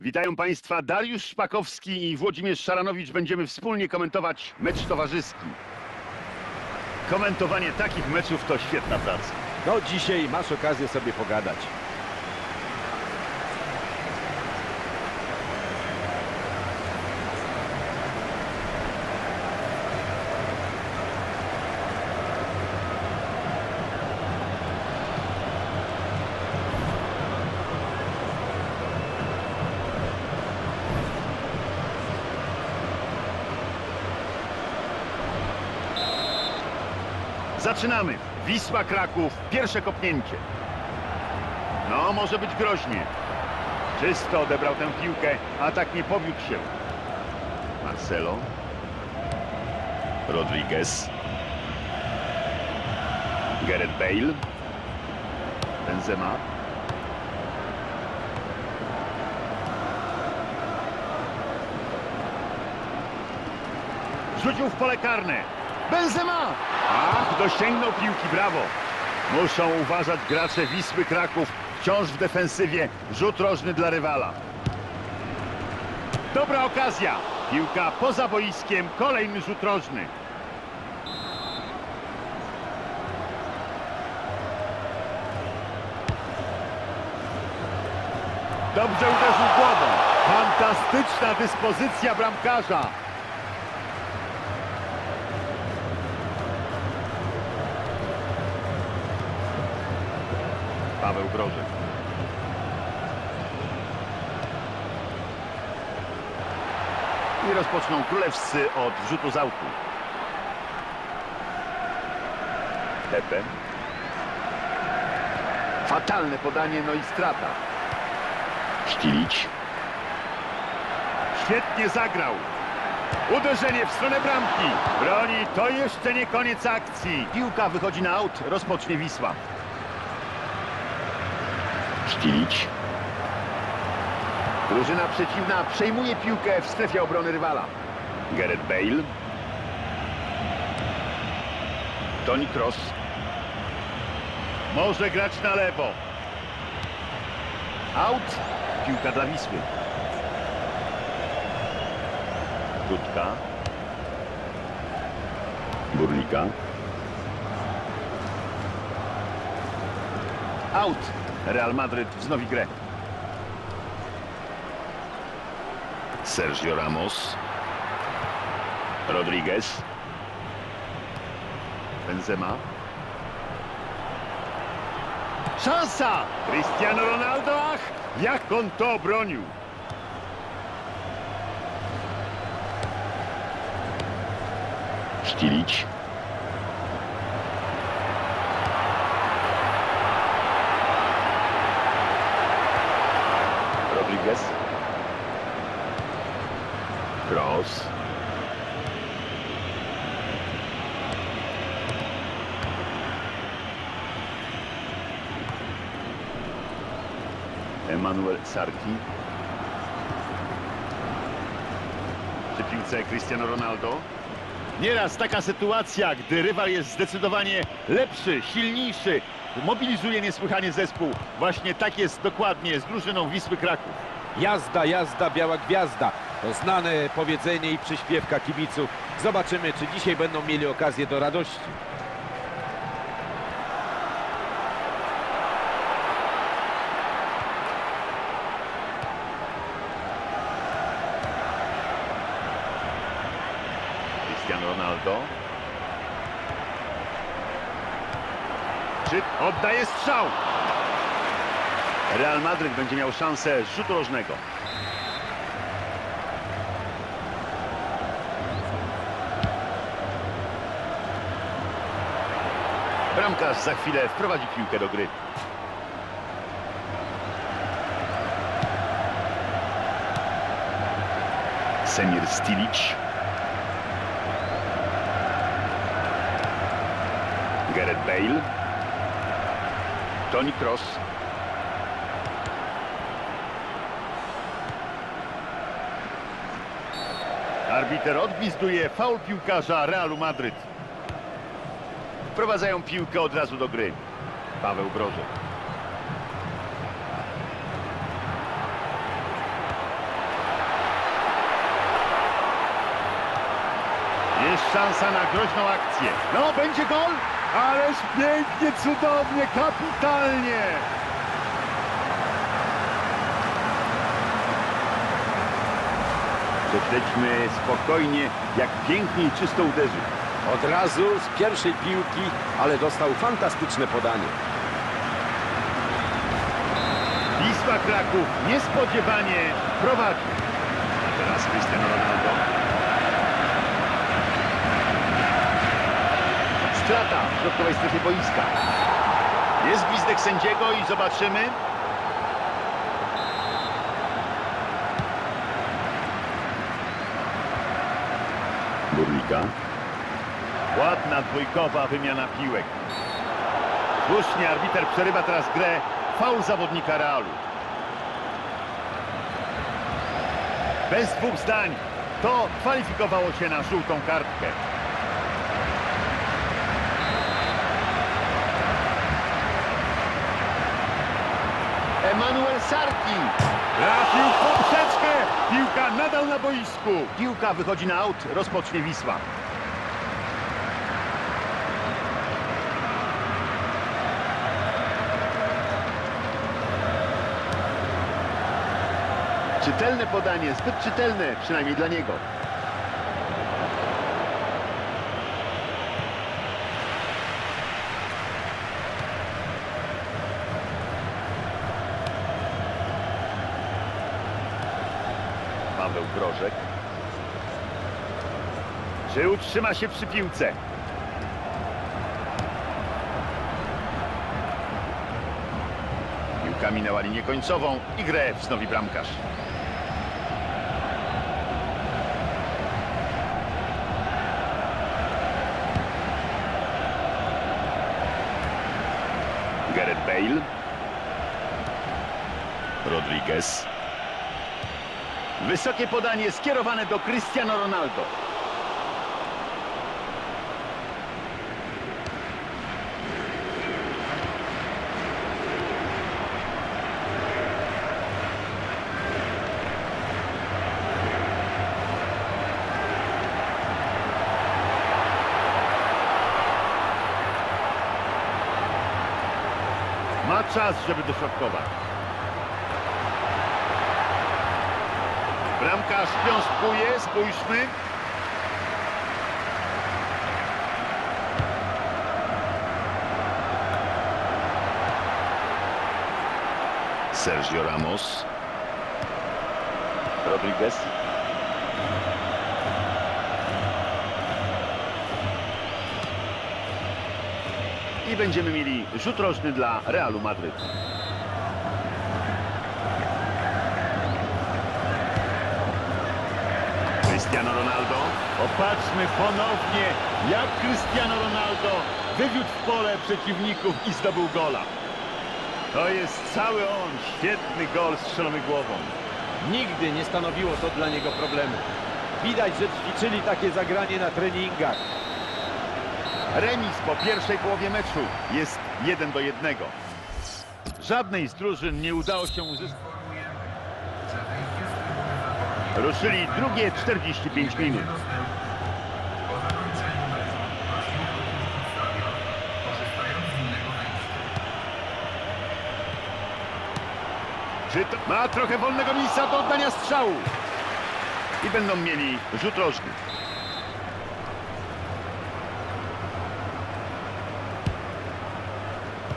Witają Państwa Dariusz Szpakowski i Włodzimierz Szaranowicz. Będziemy wspólnie komentować mecz towarzyski. Komentowanie takich meczów to świetna praca. No dzisiaj masz okazję sobie pogadać. Zaczynamy. Wisła Kraków, pierwsze kopnięcie. No, może być groźnie. Czysto odebrał tę piłkę, atak nie powiódł się. Marcelo. Rodriguez. Gareth Bale. Benzema. Rzucił w pole karne. Benzema! Ach, dosięgnął piłki, brawo. Muszą uważać gracze Wisły Kraków. Wciąż w defensywie. Rzut rożny dla rywala. Dobra okazja. Piłka poza boiskiem. Kolejny rzut rożny. Dobrze uderzył głową. Fantastyczna dyspozycja bramkarza. Paweł Brożek. I rozpoczną królewscy od rzutu z autu. Pepe. Fatalne podanie, no i strata. Szkilić. Świetnie zagrał. Uderzenie w stronę bramki. Broni, to jeszcze nie koniec akcji. Piłka wychodzi na aut, rozpocznie Wisła. Szkilić. Drużyna przeciwna przejmuje piłkę w strefie obrony rywala. Gareth Bale. Toni Kroos. Może grać na lewo. Out. Piłka dla Wisły. Dudka. Burlika. Out. Real Madryt wznowi grę. Sergio Ramos. Rodriguez. Benzema. Szansa! Cristiano Ronaldo, ach! Jak on to obronił! Szkilić. Rodriguez. Cross. Emanuel Sarki. Przy piłce Cristiano Ronaldo. Nieraz taka sytuacja, gdy rywal jest zdecydowanie lepszy, silniejszy, mobilizuje niesłychanie zespół. Właśnie tak jest dokładnie z drużyną Wisły Kraków. Jazda, jazda, biała gwiazda. To znane powiedzenie i przyśpiewka kibiców. Zobaczymy, czy dzisiaj będą mieli okazję do radości. Cristiano Ronaldo. Oddaje strzał? Real Madryt będzie miał szansę rzutu rożnego. Bramkarz za chwilę wprowadzi piłkę do gry. Semir Stilic. Gareth Bale. Toni Kroos. Arbiter odgwizduje faul piłkarza Realu Madryt. Wprowadzają piłkę od razu do gry. Paweł Brozo. Jest szansa na groźną akcję. No, będzie gol! Ależ pięknie, cudownie, kapitalnie! Prześledźmy spokojnie, jak pięknie i czysto uderzył. Od razu z pierwszej piłki, ale dostał fantastyczne podanie. Wisła Kraków niespodziewanie prowadzi. A teraz Cristiano Ronaldo. Strata w środkowej strefie boiska. Jest gwizdek sędziego i zobaczymy. Burlika. Ładna dwójkowa wymiana piłek. Słusznie arbiter przerywa teraz grę. Faul zawodnika Realu. Bez dwóch zdań to kwalifikowało się na żółtą kartkę. Emanuel Sarki trafił poprzeczkę. Piłka nadal na boisku. Piłka wychodzi na aut, rozpocznie Wisła. Czytelne podanie, zbyt czytelne, przynajmniej dla niego. Paweł Grożek. Czy utrzyma się przy piłce? Piłka minęła linię końcową i grę wznowi bramkarz. Gareth Bale. Rodriguez. Wysokie podanie skierowane do Cristiano Ronaldo. Ma czas, żeby dośrodkować. Bramkarz piąstkuje, spójrzmy. Sergio Ramos. Rodriguez. I będziemy mieli rzut rożny dla Realu Madryt. Cristiano Ronaldo. Popatrzmy ponownie, jak Cristiano Ronaldo wywiódł w pole przeciwników i zdobył gola. To jest cały on, świetny gol strzelony głową. Nigdy nie stanowiło to dla niego problemu. Widać, że ćwiczyli takie zagranie na treningach. Remis po pierwszej połowie meczu jest 1 do 1. Żadnej z drużyn nie udało się uzyskać. Ruszyli drugie 45 minut. Ma trochę wolnego miejsca do oddania strzału? I będą mieli rzut rożny.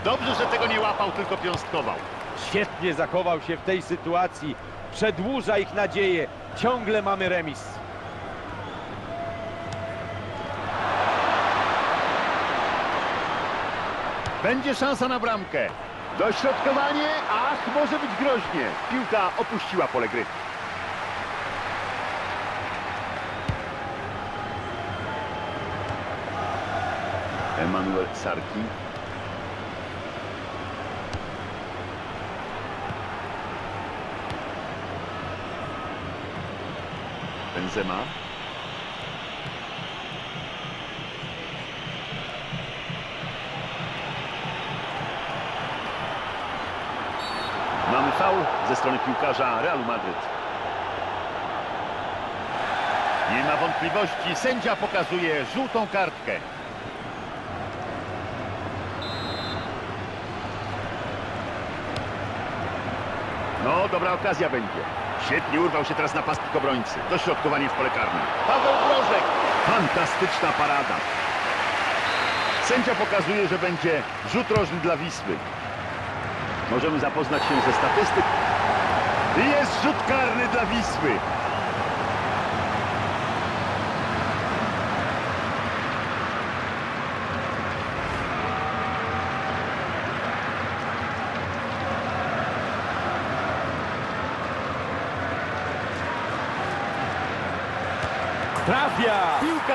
Dobrze, że tego nie łapał, tylko piąstkował. Świetnie zachował się w tej sytuacji. Przedłuża ich nadzieję. Ciągle mamy remis. Będzie szansa na bramkę. Dośrodkowanie, ach, może być groźnie. Piłka opuściła pole gry. Emanuel Sarki. Benzema. Mamy faul ze strony piłkarza Realu Madryt. Nie ma wątpliwości, sędzia pokazuje żółtą kartkę. No, dobra okazja będzie. Świetnie urwał się teraz napastnik obrońcy. Dośrodkowanie w pole karne. Paweł Brożek. Fantastyczna parada. Sędzia pokazuje, że będzie rzut rożny dla Wisły. Możemy zapoznać się ze statystyk. I Jest rzut karny dla Wisły.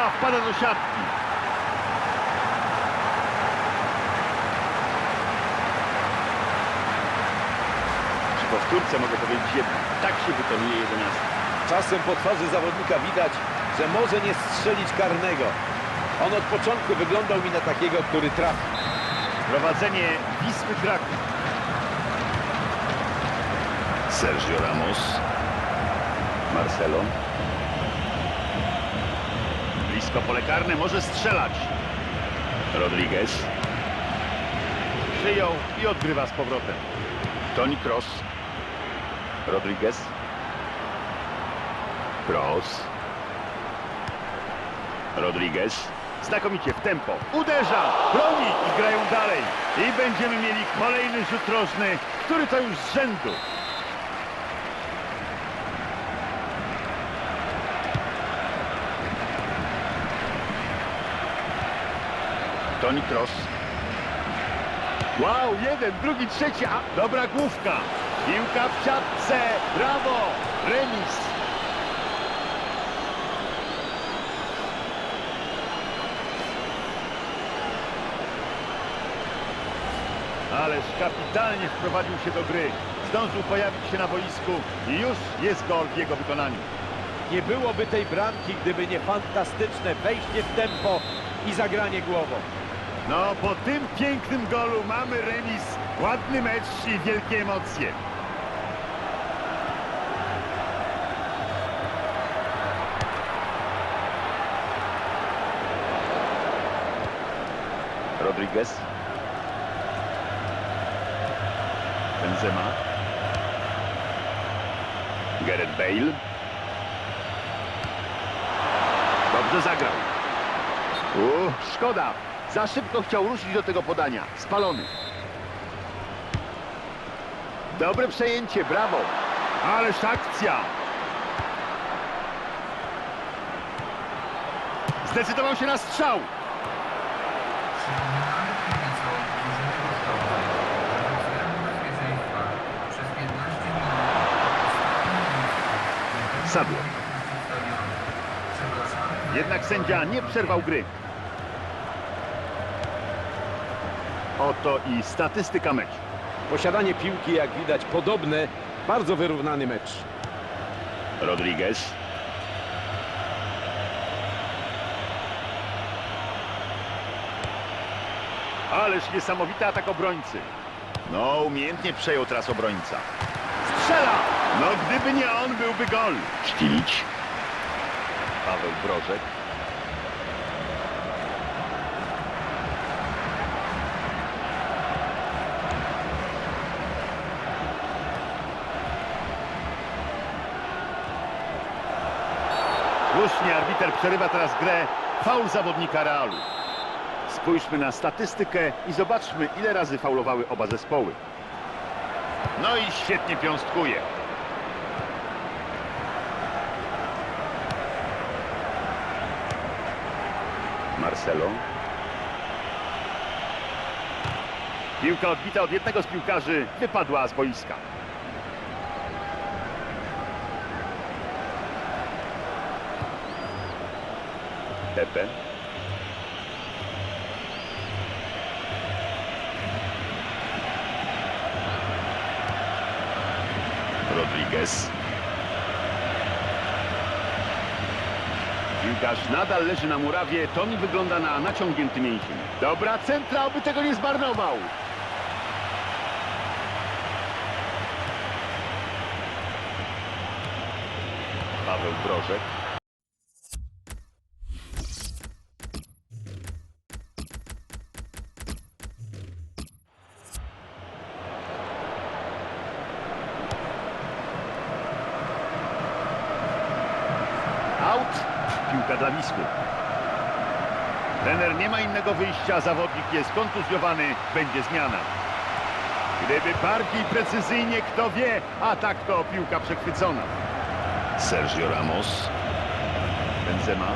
Piłka wpada do siatki. Przy powtórce mogę powiedzieć jedno. Tak się wykonuje jedenastka. Czasem po twarzy zawodnika widać, że może nie strzelić karnego. On od początku wyglądał mi na takiego, który trafi. Prowadzenie Wisły Kraków. Sergio Ramos. Marcelo. Blisko pole karne, może strzelać. Rodriguez. Przyjął i odgrywa z powrotem. Toni Kroos. Rodriguez. Kroos. Rodriguez. Znakomicie w tempo. Uderza, broni i grają dalej. I będziemy mieli kolejny rzut rożny, który to już z rzędu. Toni Kroos. Wow, jeden, drugi, trzeci, a dobra główka. Piłka w siatce, brawo, remis. Ależ kapitalnie wprowadził się do gry. Zdążył pojawić się na boisku i już jest gol w jego wykonaniu. Nie byłoby tej bramki, gdyby nie fantastyczne wejście w tempo i zagranie głową. No, po tym pięknym golu mamy remis, ładny mecz i wielkie emocje. Rodriguez. Benzema. Gareth Bale. Dobrze zagrał. Uuu, szkoda. Za szybko chciał ruszyć do tego podania. Spalony. Dobre przejęcie, brawo. Ależ akcja. Zdecydował się na strzał. Sygnalny kibicom drużyny gotowej dla względu bezpieczeństwa przez 15 minut ustawione Sadło. Jednak sędzia nie przerwał gry. Oto i statystyka meczu. Posiadanie piłki, jak widać, podobne. Bardzo wyrównany mecz. Rodriguez. Ależ niesamowity atak obrońcy. No, umiejętnie przejął teraz obrońca. Strzela! No, gdyby nie on, byłby gol. Sztilić. Paweł Brożek. Słusznie arbiter przerywa teraz grę. Faul zawodnika Realu. Spójrzmy na statystykę i zobaczmy, ile razy faulowały oba zespoły. No i świetnie piąstkuje. Marcelo. Piłka odbita od jednego z piłkarzy wypadła z boiska. Pepe. Rodriguez. Piłkarz nadal leży na murawie. To mi wygląda na naciągnięty mięsień. Dobra centra, oby tego nie zmarnował. Paweł Brożek. Wisły. Trener nie ma innego wyjścia, zawodnik jest kontuzjowany, będzie zmiana. Gdyby bardziej precyzyjnie, kto wie, a tak to piłka przechwycona. Sergio Ramos. Benzema.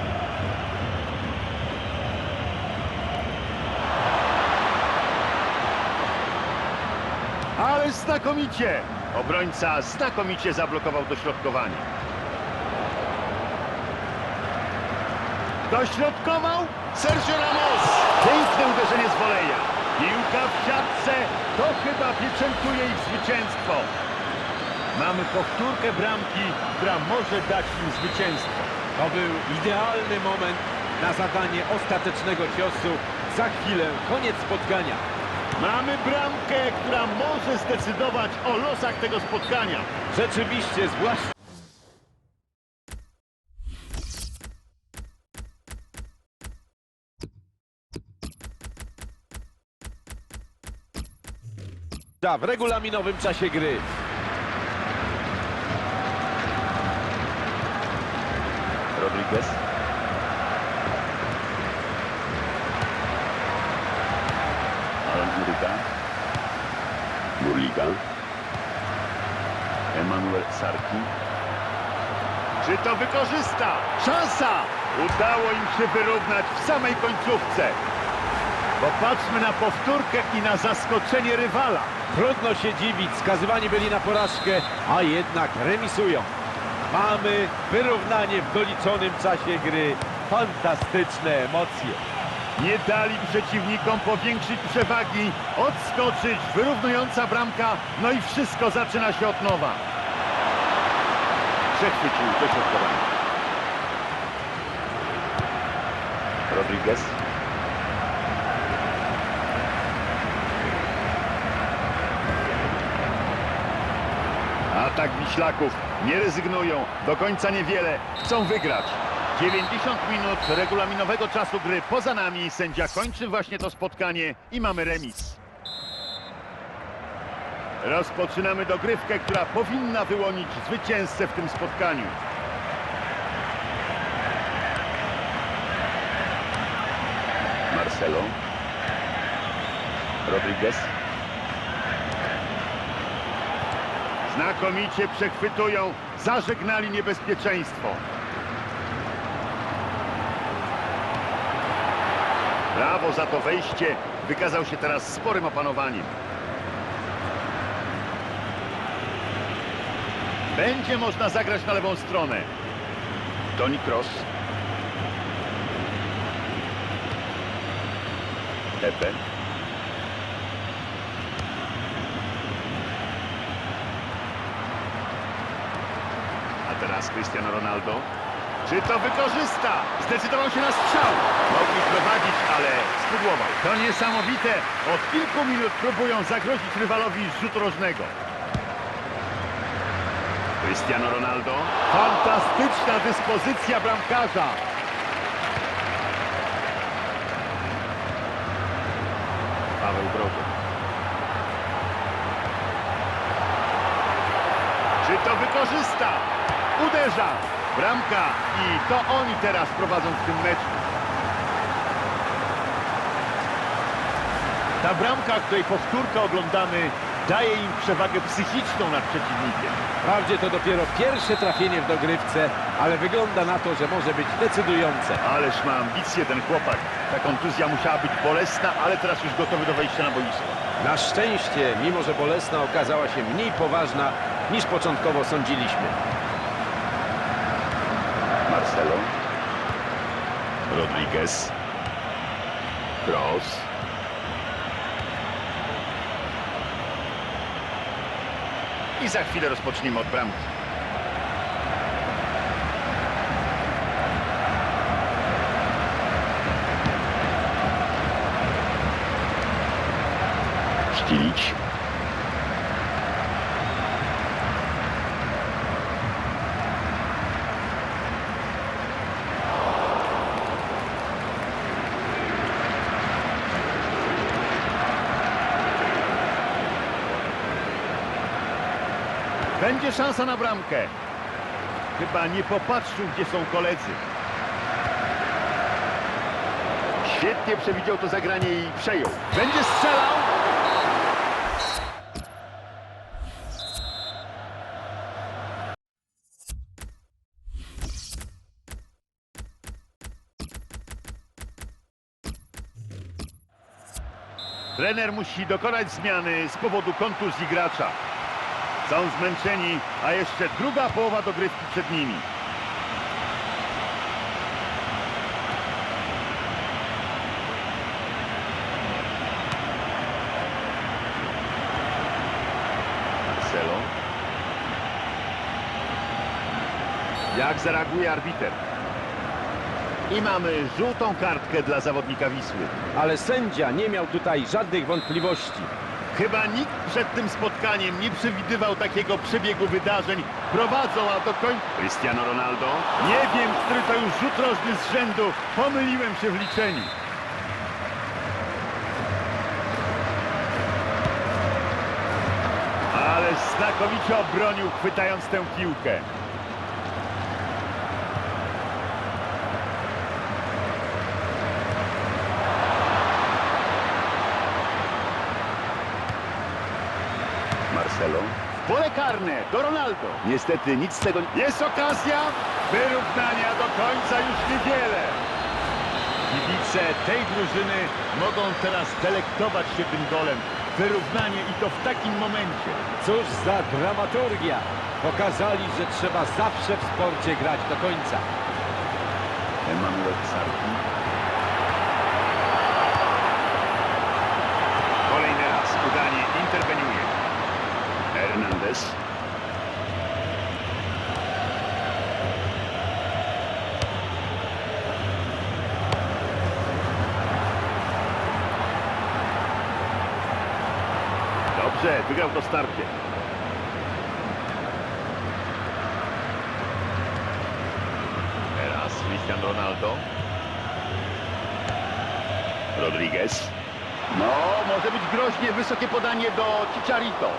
Ale znakomicie! Obrońca znakomicie zablokował dośrodkowanie. Dośrodkował Sergio Ramos! Piękne uderzenie z woleja. Piłka w siatce, to chyba pieczętuje ich zwycięstwo. Mamy powtórkę bramki, która może dać im zwycięstwo. To był idealny moment na zadanie ostatecznego ciosu. Za chwilę koniec spotkania. Mamy bramkę, która może zdecydować o losach tego spotkania. Rzeczywiście, zwłaszcza w regulaminowym czasie gry. Rodriguez. Alan Uryga. Burliga. Emanuel Sarki. Czy to wykorzysta? Szansa! Udało im się wyrównać w samej końcówce. Popatrzmy na powtórkę i na zaskoczenie rywala. Trudno się dziwić, skazywani byli na porażkę, a jednak remisują. Mamy wyrównanie w doliczonym czasie gry. Fantastyczne emocje. Nie dali przeciwnikom powiększyć przewagi, odskoczyć, wyrównująca bramka, no i wszystko zaczyna się od nowa. Przechwycił dośrodkowanie. Rodriguez. Atak Wiślaków. Nie rezygnują. Do końca niewiele. Chcą wygrać. 90 minut regulaminowego czasu gry poza nami. Sędzia kończy właśnie to spotkanie i mamy remis. Rozpoczynamy dogrywkę, która powinna wyłonić zwycięzcę w tym spotkaniu. Marcelo. Rodriguez. Znakomicie przechwytują, zażegnali niebezpieczeństwo. Brawo za to wejście, wykazał się teraz sporym opanowaniem. Będzie można zagrać na lewą stronę. Toni Kroos. Pepe. A teraz Cristiano Ronaldo. Czy to wykorzysta? Zdecydował się na strzał. Mogli prowadzić, ale spudłował. To niesamowite. Od kilku minut próbują zagrozić rywalowi z rzutu rożnego. Cristiano Ronaldo. Fantastyczna dyspozycja bramkarza. Paweł Brożek. Czy to wykorzysta? Uderza. Bramka i to oni teraz prowadzą w tym meczu. Ta bramka, której powtórkę oglądamy, daje im przewagę psychiczną nad przeciwnikiem. Wprawdzie to dopiero pierwsze trafienie w dogrywce, ale wygląda na to, że może być decydujące. Ależ ma ambicje ten chłopak. Ta kontuzja musiała być bolesna, ale teraz już gotowy do wejścia na boisko. Na szczęście, mimo że bolesna, okazała się mniej poważna niż początkowo sądziliśmy. Marcelo. Rodriguez. Kroos. I za chwilę rozpoczniemy od bramki. Ścilić. Będzie szansa na bramkę. Chyba nie popatrzył, gdzie są koledzy. Świetnie przewidział to zagranie i przejął. Będzie strzelał. Trener musi dokonać zmiany z powodu kontuzji gracza. Są zmęczeni, a jeszcze druga połowa dogrywki przed nimi. Marcelo. Jak zareaguje arbiter? I mamy żółtą kartkę dla zawodnika Wisły. Ale sędzia nie miał tutaj żadnych wątpliwości. Chyba nikt przed tym spotkaniem nie przewidywał takiego przebiegu wydarzeń. Prowadzą, a do końca... Cristiano Ronaldo. Nie wiem, który to już rzut rożny z rzędu. Pomyliłem się w liczeniu. Ale znakomicie obronił, chwytając tę piłkę. Marcelo. Karne do Ronaldo. Niestety nic z tego... Jest okazja wyrównania do końca już niewiele. Kibice tej drużyny mogą teraz delektować się tym golem. Wyrównanie i to w takim momencie. Cóż za dramaturgia! Pokazali, że trzeba zawsze w sporcie grać do końca. Emanuel Sarki. To starcie. Teraz Cristian Ronaldo. Rodriguez. No, może być groźnie wysokie podanie do Chicharito.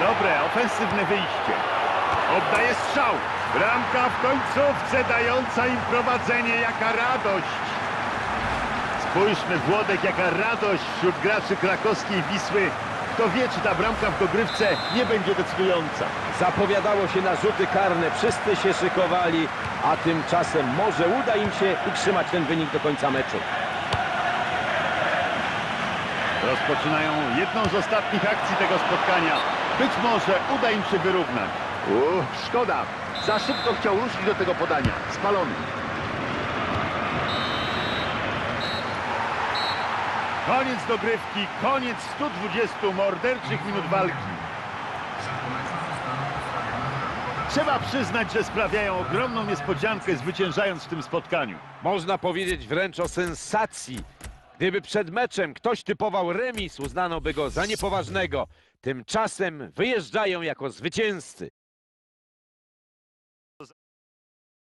Dobre, ofensywne wyjście. Oddaje strzał. Bramka w końcówce dająca im prowadzenie. Jaka radość. Spójrzmy, Włodek, jaka radość wśród graczy krakowskiej Wisły. Kto wie, czy ta bramka w dogrywce nie będzie decydująca. Zapowiadało się na rzuty karne, wszyscy się szykowali, a tymczasem może uda im się utrzymać ten wynik do końca meczu. Rozpoczynają jedną z ostatnich akcji tego spotkania. Być może uda im się wyrównać. Uff, szkoda. Za szybko chciał ruszyć do tego podania. Spalony. Koniec dogrywki, koniec 120 morderczych minut walki. Trzeba przyznać, że sprawiają ogromną niespodziankę, zwyciężając w tym spotkaniu. Można powiedzieć wręcz o sensacji. Gdyby przed meczem ktoś typował remis, uznano by go za niepoważnego. Tymczasem wyjeżdżają jako zwycięzcy.